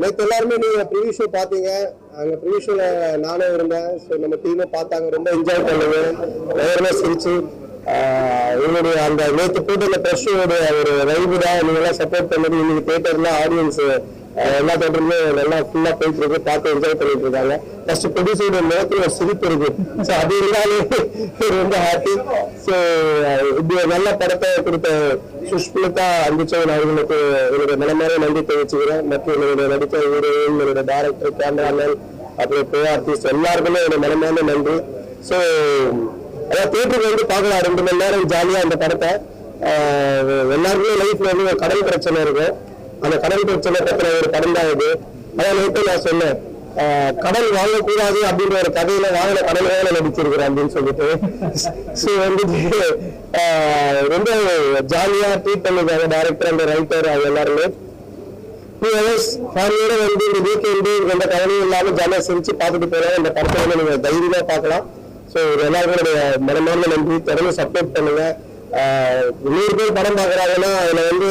நேற்று எல்லாருமே நீங்க ப்ரிவியூ ஷோ பாத்தீங்க அங்க ப்ரிவியூ ஷோல நானும் இருந்தேன். ஸோ நம்ம டீமே பார்த்தாங்க ரொம்ப என்ஜாய் பண்ணுங்க நேரமே சிரிச்சு ஆஹ் உங்களுடைய அந்த நேற்று போட்டு அந்த ஒரு வைபு தான். நீங்க எல்லாம் சப்போர்ட் பண்ணது. இன்னைக்கு தேட்டர்ல ஆடியன்ஸ் எல்லா தேட்டருமே நல்லா ஃபுல்லா போயிட்டு இருக்கு பார்த்து என்ஜாய் பண்ணிட்டு இருக்காங்க. ஃபர்ஸ்ட் ப்ரொடியூசரோட முகத்துல ஒரு சிரிப்பு இருக்கு. ஸோ அது இருந்தாலே ரொம்ப ஹாப்பி ஸோ இப்படி ஒரு நல்ல படத்தை கொடுத்த சுஷ்மிதா அன்புச்சவன் அவர்களுக்கு என்னுடைய மனமார நன்றி தெரிவிச்சுக்கிறேன். மற்றும் என்னுடைய நடித்த ஹீரோயின் என்னுடைய டேரக்டர் கேமராமேன் அப்புறம் பே ஆர்டிஸ்ட் எல்லாருக்குமே என்னுடைய மனமான நன்றி. ஸோ அதான் தேட்டருக்கு வந்து பார்க்கலாம். ரெண்டு மணி நேரம் ஜாலியாக அந்த படத்தை. எல்லாருக்குமே லைஃப்ல வந்து கடல் பிரச்சனை இருக்கும். அந்த கடல் பிரச்சனை பத்தின ஒரு படம் தான் இது. அதான் நேற்று நான் சொன்னேன். ஆஹ் கடல் வாங்கக்கூடாது அப்படின்ற ஒரு கதையில வாங்கின கடல் வேலை நடிச்சிருக்கிறேன் அப்படின்னு சொல்லிட்டு. ஸோ வந்துட்டு ஆஹ் ரொம்ப ஜாலியா ட்ரீட் பண்ணிருக்காங்க டேரக்டர் அந்த ரைட்டர் அவங்க எல்லாருமே. டூ ஹவர்ஸ் ஃபேமிலியோட வந்து இந்த வீக்கெண்டு எந்த கவலையும் இல்லாம ஜாலியா சிரிச்சு பார்த்துட்டு போகலாம் இந்த படத்தை வந்து நீங்க தைரியமா பார்க்கலாம். ஸோ எல்லாருக்கும் மனமான மனமார்ந்த நன்றி. தொடர்ந்து சப்போர்ட் பண்ணுங்க. ஆஹ் நூறு பேர் படம் பார்க்குறாங்கன்னா அதுல வந்து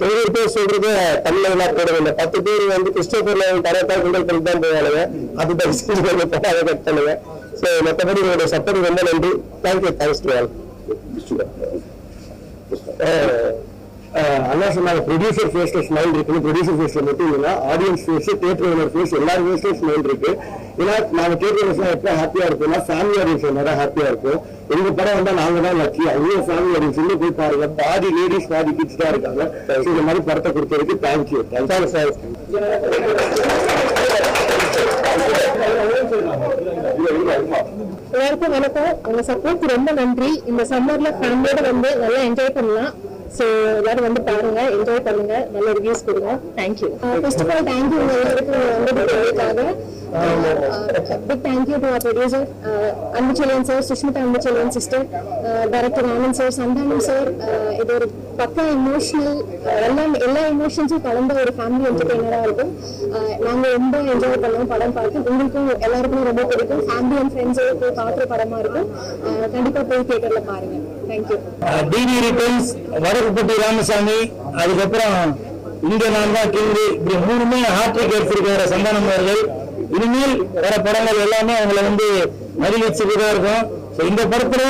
தொண்ணூறு பேர் சொல்றது தமிழ்ல போடுங்க இந்த பத்து பேர் வந்து கிறிஸ்டோபர்ல படத்தை கிண்டல் பண்ணி தான் போவாங்க அது செஞ்சு வந்து படம் கட் பண்ணுங்க. ஸோ மற்றபடி உங்களுடைய சப்போர்ட் ரொம்ப நன்றி. Thank you thanks to all அண்ணா சொன்னாங்க ப்ரொடியூசர் ஃபேஸ்ல ஸ்மைல் இருக்குன்னு. ப்ரொடியூசர் ஃபேஸ்ல மட்டும் இல்லைன்னா audience face theatre owner face எல்லார் ஃபேஸ்லயும் ஸ்மைல் இருக்கு. ஏன்னா நாங்க தேட்டர் ஃபேஸ்ல எப்போ ஹாப்பியா இருப்போம்னா ஃபேமிலி ஆடியன்ஸ் நிறைய ஹாப்பியா இருக்கும் எங்க படம் வந்தா நாங்க தான் லக்கி அவ்வளோ ஃபேமிலி ஆடியன்ஸ் இன்னும் போய் பாருங்க பாதி லேடிஸ் பாதி கிட்ஸ் தான் இருக்காங்க. இந்த மாதிரி படத்தை கொடுத்ததுக்கு தேங்க்யூ தேங்க்யூ சார் எல்லாருக்கும் வணக்கம். உங்க சப்போர்ட் ரொம்ப நன்றி. இந்த சம்மர்ல ஃபேமிலியோட வந்து நல்லா என்ஜாய் பண்ணலாம். ஸோ எல்லாரும் வந்து பாருங்க என்ஜாய் பண்ணுங்க நல்ல ரிவ்யூஸ் கொடுங்க. Thank you first of all thank you உங்க எல்லாருக்கும் வந்து big thank you to producer Anbuchelvan sir Sushmita Anbuchelvan sister director Anand sir Santhanam sir இது ஒரு பக்கா இமோஷனல் எல்லா எல்லா இமோஷன்ஸும் கலந்த ஒரு ஃபேமிலி என்டர்டெய்னராக இருக்கும். அஹ் நாங்க ரொம்ப என்ஜாய் பண்ணோம் படம் பார்த்து. உங்களுக்கும் எல்லாருக்குமே ரொம்ப பிடிக்கும். ஃபேமிலி அண்ட் ஃப்ரெண்ட்ஸோட போய் பார்க்குற படமா இருக்கும். அஹ் கண்டிப்பா போய் தியேட்டர்ல பாருங்க. Thank you TV returns Nagappatti Ramasamy அதுக்கப்புறம் இங்க நான் தான் கிங்கு இப்படி மூணுமே ஹாட்ரிக் எடுத்திருக்கிற சந்தானம் அவர்கள். இனிமேல் வர படங்கள் எல்லாமே அவங்கள வந்து மகிழ்ச்சிக்கு தான் இருக்கும். ஸோ இந்த படத்துல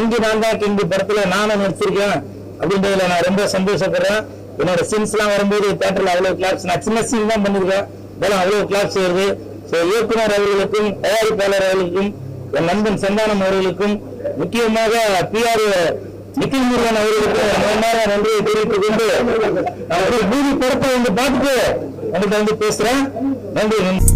இங்கு நான் தான் கிங்கு படத்துல நானும் நடிச்சிருக்கேன். அப்படின்றதுல நான் ரொம்ப சந்தோஷப்படுறேன். என்னோட சீன்ஸ் எல்லாம் வரும்போது தேட்டர்ல அவ்வளவு கிளாப்ஸ் நான் சின்ன சீன் தான் பண்ணிருக்கேன் இதெல்லாம் அவ்வளவு கிளாப்ஸ் வருது. ஸோ இயக்குனர் அவர்களுக்கும் தயாரிப்பாளர் அவர்களுக்கும் என் நண்பன் சந்தானம் அவர்களுக்கும் முக்கியமாக பிஆர் நிக்கில் முருகன் அவர்களுக்கு மனமார நன்றியை தெரிவித்துக் கொண்டு அவர்கள் பூமி பொறுப்பை வந்து பார்த்துட்டு உங்கள்கிட்ட வந்து பேசுறேன். நன்றி நன்றி.